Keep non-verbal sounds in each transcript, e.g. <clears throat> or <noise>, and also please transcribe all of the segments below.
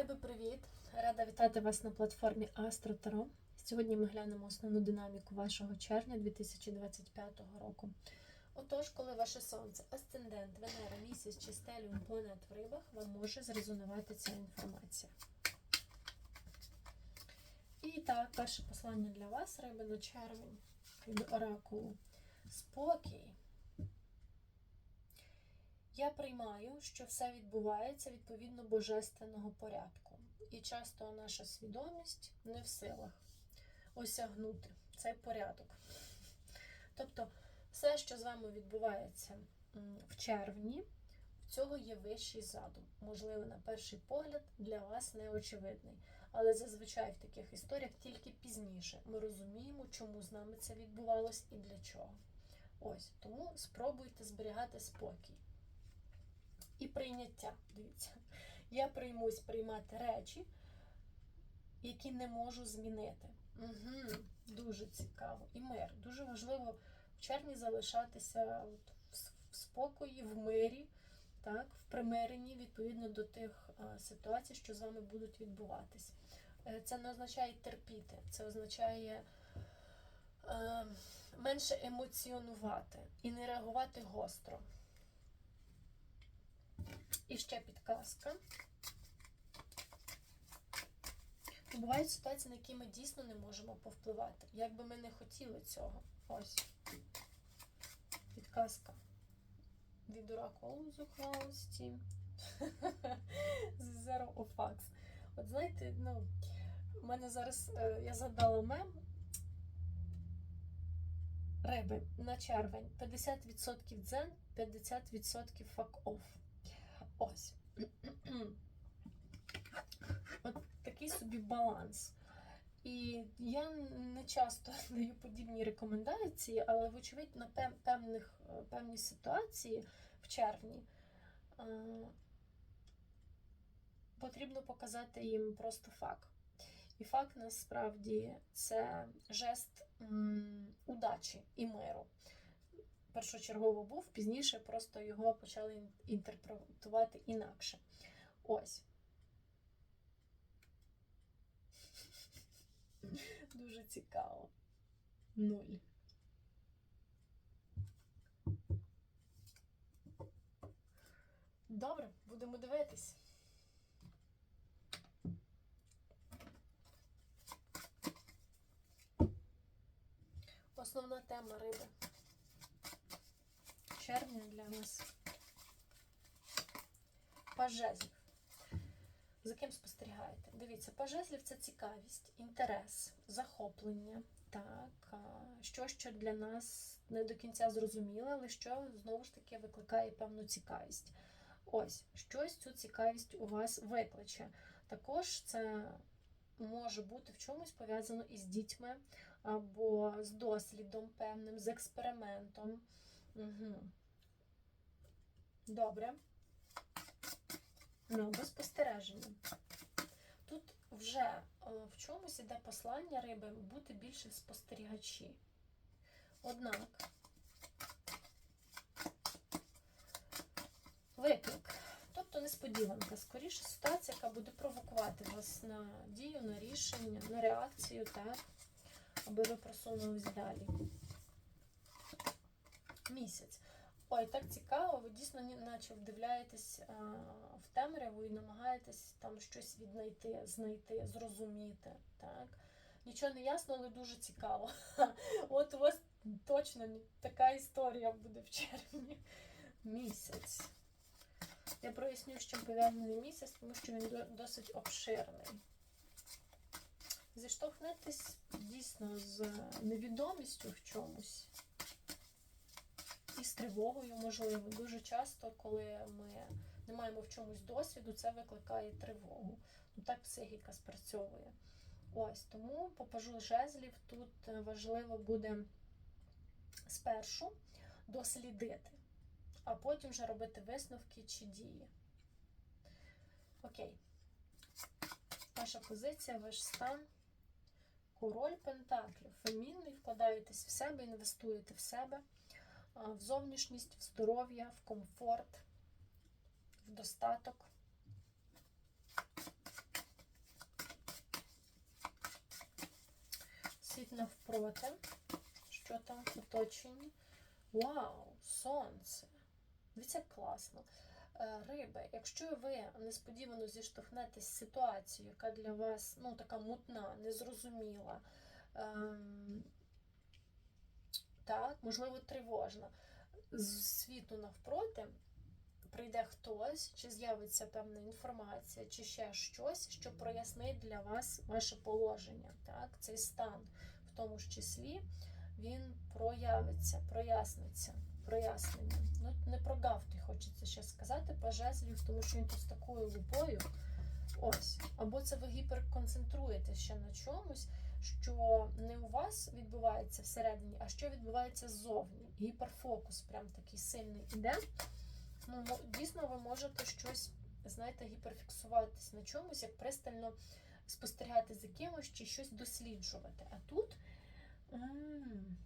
Риби, привіт! Рада вітати вас на платформі Астро Таро. Сьогодні ми глянемо основну динаміку вашого червня 2025 року. Отож, коли ваше сонце, асцендент, Венера, місяць чи стеліум планет в рибах, вам може зрезонувати ця інформація. І так, перше послання для вас, риби на червень від оракулу. Спокій. Я приймаю, що все відбувається відповідно божественного порядку. І часто наша свідомість не в силах осягнути цей порядок. Тобто, все, що з вами відбувається в червні, в цього є вищий задум. Можливо, на перший погляд для вас неочевидний. Але зазвичай в таких історіях тільки пізніше ми розуміємо, чому з нами це відбувалось і для чого. Ось тому спробуйте зберігати спокій. І прийняття. Дивіться, я приймусь приймати речі, які не можу змінити. Угу, Дуже цікаво. І мир. Дуже важливо в червні залишатися от в спокої, в мирі, так, в примиренні відповідно до тих ситуацій, що з вами будуть відбуватись. Е, Це не означає терпіти, це означає е, менше емоціонувати і не реагувати гостро. І ще підказка. Бувають ситуації, на які ми дійсно не можемо повпливати. Як би ми не хотіли цього. Ось. Підказка. Від оракулу зухвалості. <laughs> З Zero of Facts. От знаєте, ну, в мене зараз е, я згадала мем. Риби на червень 50% дзен, 50% fuck off. Ось. <clears throat> От такий собі баланс. І я не часто <laughs> даю подібні рекомендації, але, вочевидь, на певних, е, певні ситуації в червні е, потрібно показати їм просто факт. І факт насправді це жест м, удачі і миру першочергово був, пізніше просто його почали інтерпретувати інакше. Ось. <laughs> Дуже цікаво. Нуль. Добре, будемо дивитись. Основна тема риби червня для нас. Пажезлів. За ким спостерігаєте? Дивіться, пажезлів це цікавість, інтерес, захоплення. Так, що, що для нас не до кінця зрозуміле, але що знову ж таки викликає певну цікавість. Ось, щось цю цікавість у вас викличе. Також це може бути в чомусь пов'язано із дітьми або з дослідом певним, з експериментом. Угу. Добре. Ну, або спостереження. Тут вже е, в чомусь іде послання риби бути більше спостерігачі. Однак, виклик, тобто несподіванка, скоріше ситуація, яка буде провокувати вас на дію, на рішення, на реакцію, так, аби ви просунулись далі. Місяць. Ой, так цікаво, ви дійсно наче вдивляєтесь а, в темряву і намагаєтесь там щось віднайти, знайти, зрозуміти. Так? Нічого не ясно, але дуже цікаво. <laughs> От у вас точно така історія буде в червні. <laughs> Місяць. Я проясню, з чим пов'язаний місяць, тому що він досить обширний. Зіштовхнетесь дійсно з невідомістю в чомусь і з тривогою, можливо. Дуже часто, коли ми не маємо в чомусь досвіду, це викликає тривогу. Ну, так психіка спрацьовує. Ось тому попажу жезлів тут важливо буде спершу дослідити, а потім вже робити висновки чи дії. Окей. Ваша позиція, ваш стан. Король Пентаклів. Фемінний, вкладаєтесь в себе, інвестуєте в себе в зовнішність, в здоров'я, в комфорт, в достаток. Сіть навпроти, що там в оточенні. Вау, сонце! Дивіться, класно. Е, риби, якщо ви несподівано зіштовхнетесь з ситуацією, яка для вас ну, така мутна, незрозуміла, ем, так, можливо, тривожна, з світу навпроти прийде хтось, чи з'явиться певна інформація, чи ще щось, що прояснить для вас ваше положення, так, цей стан, в тому ж числі, він проявиться, проясниться, прояснення. Ну, не про гафти хочеться ще сказати, по жезлів, тому що він тут з такою лупою. Ось. Або це ви гіперконцентруєте ще на чомусь, що не у вас відбувається всередині, а що відбувається ззовні. Гіперфокус прям такий сильний іде. Ну, дійсно, ви можете щось, знаєте, гіперфіксуватись на чомусь, як пристально спостерігати за кимось чи щось досліджувати. А тут м,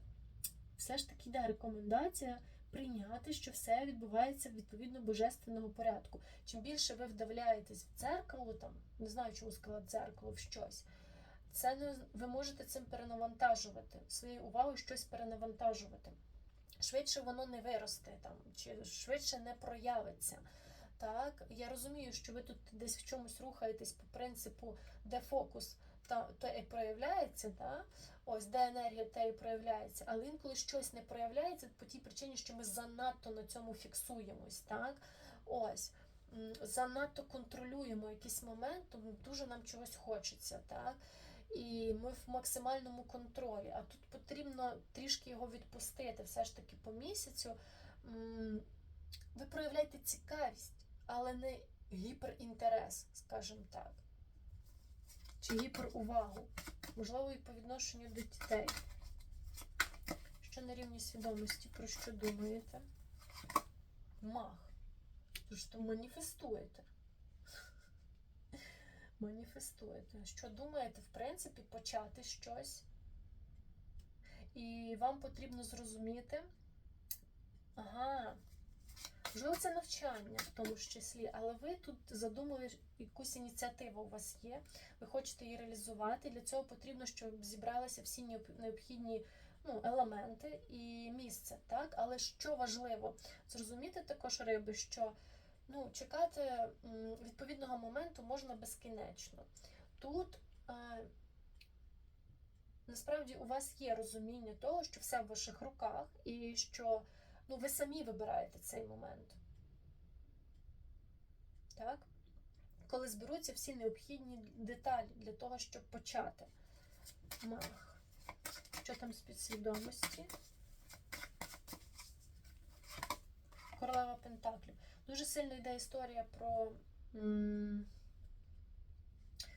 все ж таки йде рекомендація прийняти, що все відбувається відповідно божественного порядку. Чим більше ви вдавляєтесь в дзеркало, там, не знаю, чому сказала дзеркало, в щось, це не ви можете цим перенавантажувати, своєю увагою щось перенавантажувати. Швидше воно не виросте там, чи швидше не проявиться. Так, я розумію, що ви тут десь в чомусь рухаєтесь по принципу, де фокус, та то і проявляється, та? ось де енергія, те і проявляється. Але інколи щось не проявляється по тій причині, що ми занадто на цьому фіксуємось. Так? Ось. Занадто контролюємо якийсь момент, тому дуже нам чогось хочеться. Так? І ми в максимальному контролі. А тут потрібно трішки його відпустити. Все ж таки по місяцю. Ви проявляєте цікавість, але не гіперінтерес, скажімо так. Чи гіперувагу. Можливо, і по відношенню до дітей. Що на рівні свідомості, про що думаєте? Мах. Тож що маніфестуєте. Маніфестуєте. Що думаєте, в принципі, почати щось. І вам потрібно зрозуміти. Ага, можливо, це навчання в тому ж числі, але ви тут задумали якусь ініціативу у вас є, ви хочете її реалізувати. Для цього потрібно, щоб зібралися всі необхідні ну, елементи і місце. Так? Але що важливо, зрозуміти також риби, що ну, чекати відповідного моменту можна безкінечно. Тут е, насправді у вас є розуміння того, що все в ваших руках, і що ну, ви самі вибираєте цей момент. Так? Коли зберуться всі необхідні деталі для того, щоб почати. Мах. Що там з підсвідомості? Королева Пентаклів. Дуже сильно йде історія про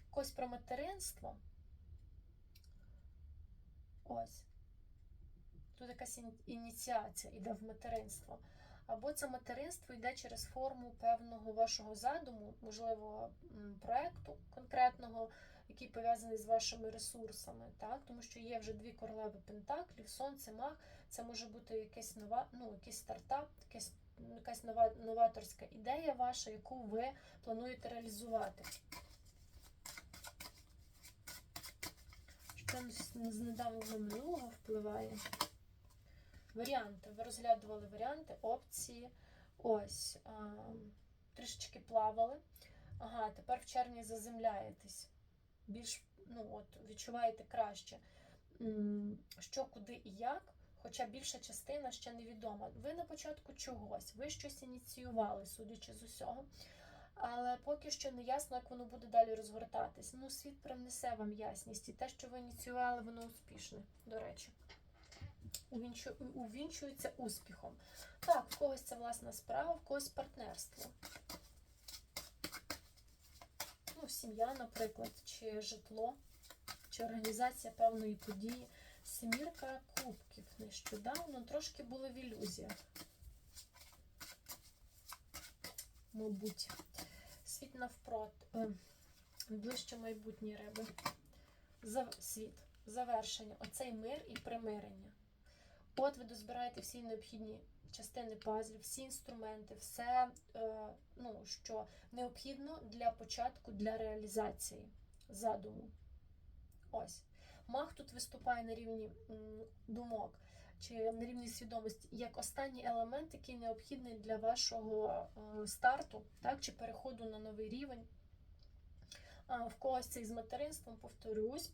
якось про материнство. Ось. Тут якась іні- ініціація йде в материнство. Або це материнство йде через форму певного вашого задуму, можливо, проекту конкретного, який пов'язаний з вашими ресурсами, так? Тому що є вже дві королеви пентаклів, сонце, мах. Це може бути якийсь нова, ну, якийсь стартап, якась, якась нова, новаторська ідея ваша, яку ви плануєте реалізувати. Що з- недавнього минулого впливає? Варіанти. Ви розглядували варіанти, опції. Ось. А, трішечки плавали. Ага, тепер в червні заземляєтесь. Більш ну, от, відчуваєте краще, що, куди і як. Хоча більша частина ще невідома. Ви на початку чогось, ви щось ініціювали, судячи з усього. Але поки що не ясно, як воно буде далі розгортатись. Ну, світ принесе вам ясність. І те, що ви ініціювали, воно успішне, до речі. Увінчу... Увінчується успіхом. Так, в когось це власна справа, в когось партнерство. Ну, сім'я, наприклад, чи житло, чи організація певної події. Семірка кубків нещодавно трошки були в ілюзіях. Мабуть. Світ навпроти. Е, ближче майбутні риби. За... Світ. Завершення. Оцей мир і примирення. От ви дозбираєте всі необхідні частини пазлів, всі інструменти, все, е, ну, що необхідно для початку, для реалізації задуму. Ось. Маг тут виступає на рівні думок чи на рівні свідомості як останній елемент, який необхідний для вашого е, старту, так, чи переходу на новий рівень. В когось це із материнством, повторюсь,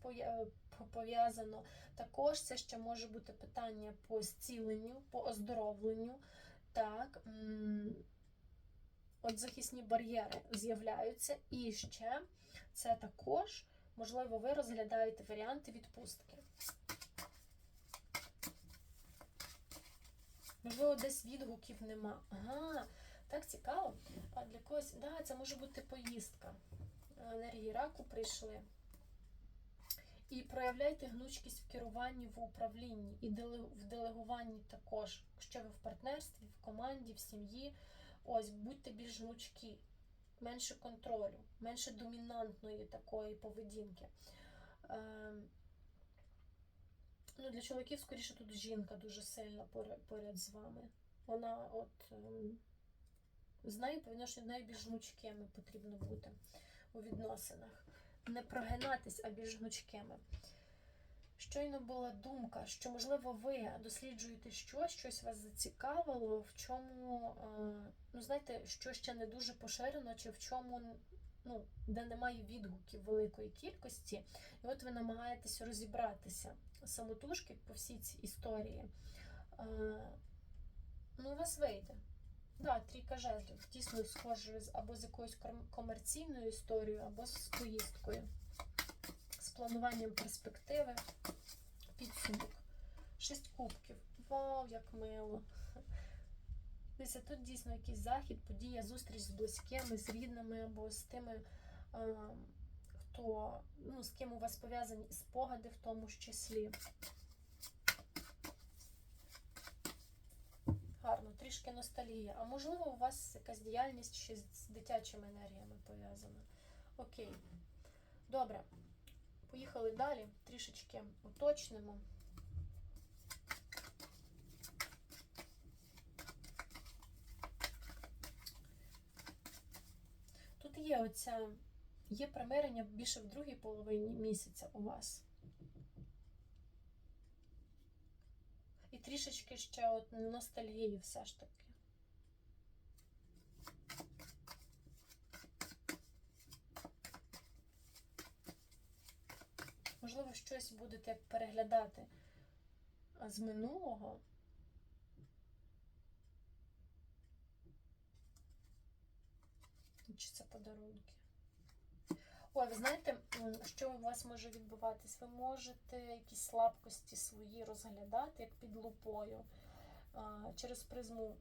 пов'язано. Також це ще може бути питання по зціленню, по оздоровленню. Так, от захисні бар'єри з'являються. І ще це також, можливо, ви розглядаєте варіанти відпустки. Можливо, десь відгуків нема. Ага, так цікаво. А для когось, да, це може бути поїздка. Енергії раку прийшли. І проявляйте гнучкість в керуванні, в управлінні і в делегуванні також. Якщо ви в партнерстві, в команді, в сім'ї, ось будьте більш гнучкі, менше контролю, менше домінантної такої поведінки. Ем, Ну, для чоловіків, скоріше, тут жінка дуже сильно поряд, з вами. Вона от ем, з нею по відношенню до неї більш гнучкими потрібно бути у відносинах. Не прогинатись, а більш гнучкими. Щойно була думка, що, можливо, ви досліджуєте щось, щось вас зацікавило, в чому, е, ну, знаєте, що ще не дуже поширено, чи в чому, ну, де немає відгуків великої кількості. І от ви намагаєтесь розібратися самотужки по всій цій історії. Е, ну, у вас вийде. Да, трійка жезлів. Дійсно схоже з- або з якоюсь комерційною історією, або з поїздкою, плануванням перспективи, підсумок. Шість кубків. Вау, як мило. Дивіться, тут дійсно якийсь захід, подія, зустріч з близькими, з рідними або з тими, хто, ну, з ким у вас пов'язані спогади в тому ж числі. Гарно, трішки ностальгія. А можливо, у вас якась діяльність ще з дитячими енергіями пов'язана. Окей. Добре. Поїхали далі. Трішечки уточнимо. Тут є оця, є примирення більше в другій половині місяця у вас. І трішечки ще от ностальгії все ж таки. Можливо, щось будете переглядати з минулого. Чи це подарунки? Ой, ви знаєте, що у вас може відбуватись? Ви можете якісь слабкості свої розглядати як під лупою через призму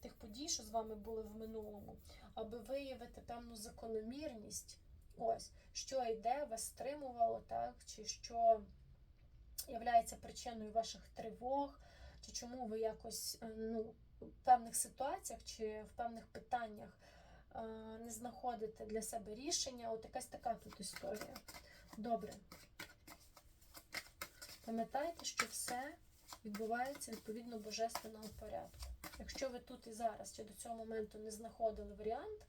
тих подій, що з вами були в минулому, аби виявити певну закономірність, ось, що йде, вас стримувало, так, чи що являється причиною ваших тривог, чи чому ви якось е, ну, в певних ситуаціях чи в певних питаннях е, не знаходите для себе рішення. От якась така тут історія. Добре. Пам'ятайте, що все відбувається відповідно божественного порядку. Якщо ви тут і зараз чи до цього моменту не знаходили варіант,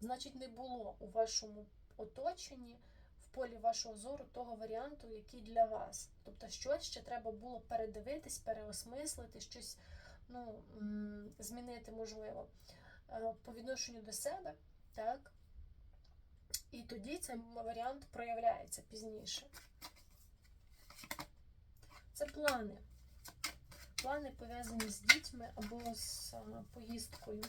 значить не було у вашому оточенні, в полі вашого зору того варіанту, який для вас. Тобто щось ще треба було передивитись, переосмислити, щось ну, змінити можливо е, по відношенню до себе, так? І тоді цей варіант проявляється пізніше. Це плани. Плани пов'язані з дітьми або з поїздкою.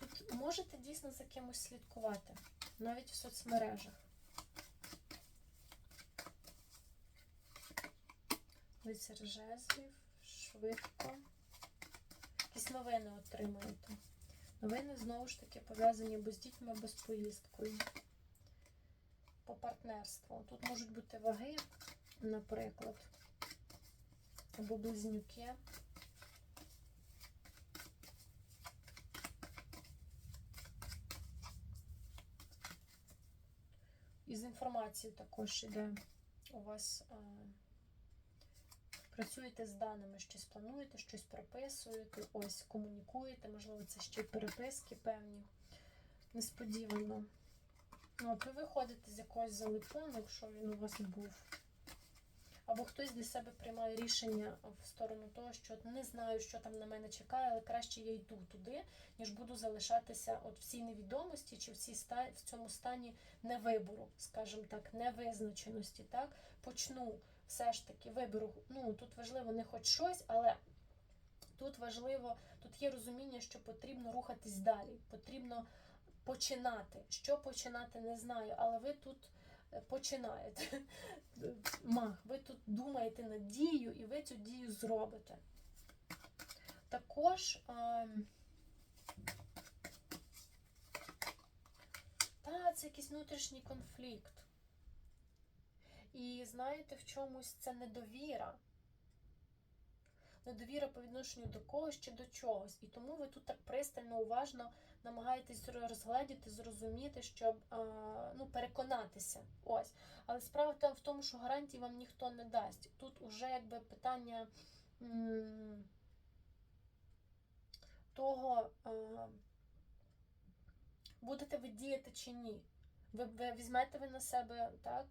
Тут можете дійсно за кимось слідкувати, навіть в соцмережах. Лицар жезлів, швидко. Якісь новини отримуєте. Новини знову ж таки пов'язані або з дітьми, або з поїздкою. По партнерству. Тут можуть бути ваги, наприклад, або близнюки. Із інформацією також іде у вас. е, Працюєте з даними, щось плануєте, щось прописуєте, ось комунікуєте, можливо, це ще й переписки певні. Несподівано. Ну, от ви виходите з якогось залипону, якщо він у вас був. Або хтось для себе приймає рішення в сторону того, що не знаю, що там на мене чекає, але краще я йду туди, ніж буду залишатися от в цій невідомості чи в, цій в цьому стані невибору, скажімо так, невизначеності. Так? Почну все ж таки вибору. Ну, тут важливо не хоч щось, але тут важливо, тут є розуміння, що потрібно рухатись далі, потрібно починати. Що починати, не знаю, але ви тут починаєте. <laughs> Мах, ви тут думаєте над дію, і ви цю дію зробите. Також. А... Та, це якийсь внутрішній конфлікт. І знаєте, в чомусь це недовіра. Недовіра по відношенню до когось чи до чогось. І тому ви тут так пристально, уважно намагаєтесь розгледіти, зрозуміти, щоб ну, переконатися. Ось. Але справа в тому, що гарантій вам ніхто не дасть. Тут уже якби питання того, будете ви діяти чи ні. Ви, ви візьмете ви на себе так,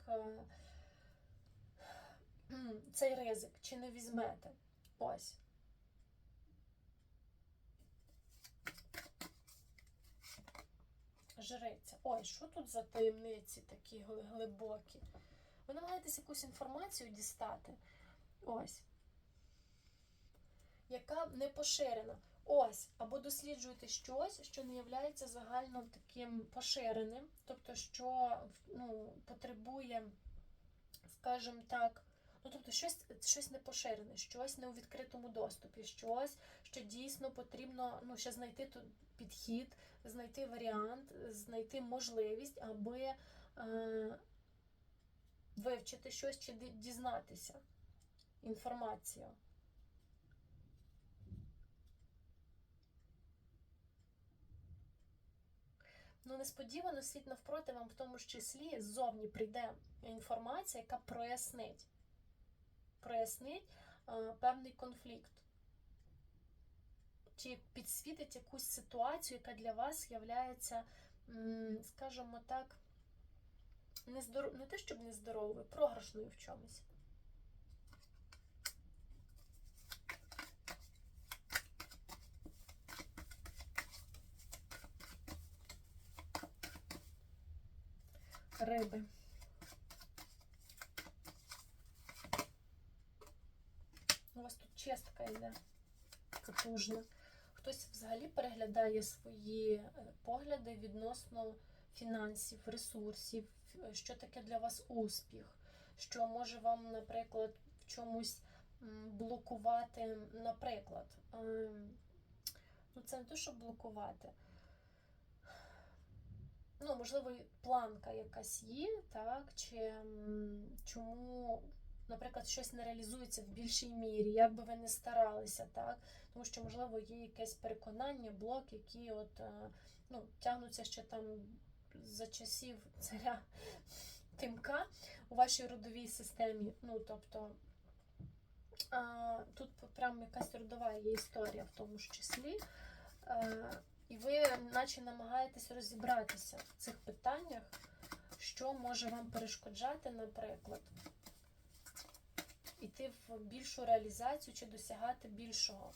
цей ризик, чи не візьмете. Ось. Жриця. Ой, що тут за таємниці такі глибокі? Ви намагаєтесь якусь інформацію дістати. Ось. Яка не поширена. Ось. Або досліджуєте щось, що не є загально таким поширеним, тобто, що ну, потребує, скажімо так, Ну, тобто, щось, щось не поширене, щось не у відкритому доступі, щось, що дійсно потрібно ну, ще знайти тут підхід, знайти варіант, знайти можливість, аби е, вивчити щось чи дізнатися інформацію. Ну, несподівано світ навпроти вам в тому ж числі ззовні прийде інформація, яка прояснить прояснить певний конфлікт. Чи підсвітить якусь ситуацію, яка для вас є, скажімо так, нездоров... не те, щоб нездоровою, програшною в чомусь. Риби. У вас тут чистка йде потужна. Хтось взагалі переглядає свої е, погляди відносно фінансів, ресурсів, е, що таке для вас успіх, що може вам, наприклад, в чомусь блокувати, наприклад. ем, Ну, це не те, щоб блокувати. Ну, можливо, планка якась є, так? Чи чому наприклад, щось не реалізується в більшій мірі, як би ви не старалися, так? Тому що, можливо, є якесь переконання, блок, які от, е, ну, тягнуться ще там за часів царя Тимка у вашій родовій системі. Ну, тобто, а, тут прям якась родова є історія в тому ж числі. Е, І ви, наче, намагаєтесь розібратися в цих питаннях, що може вам перешкоджати, наприклад, іти в більшу реалізацію чи досягати більшого.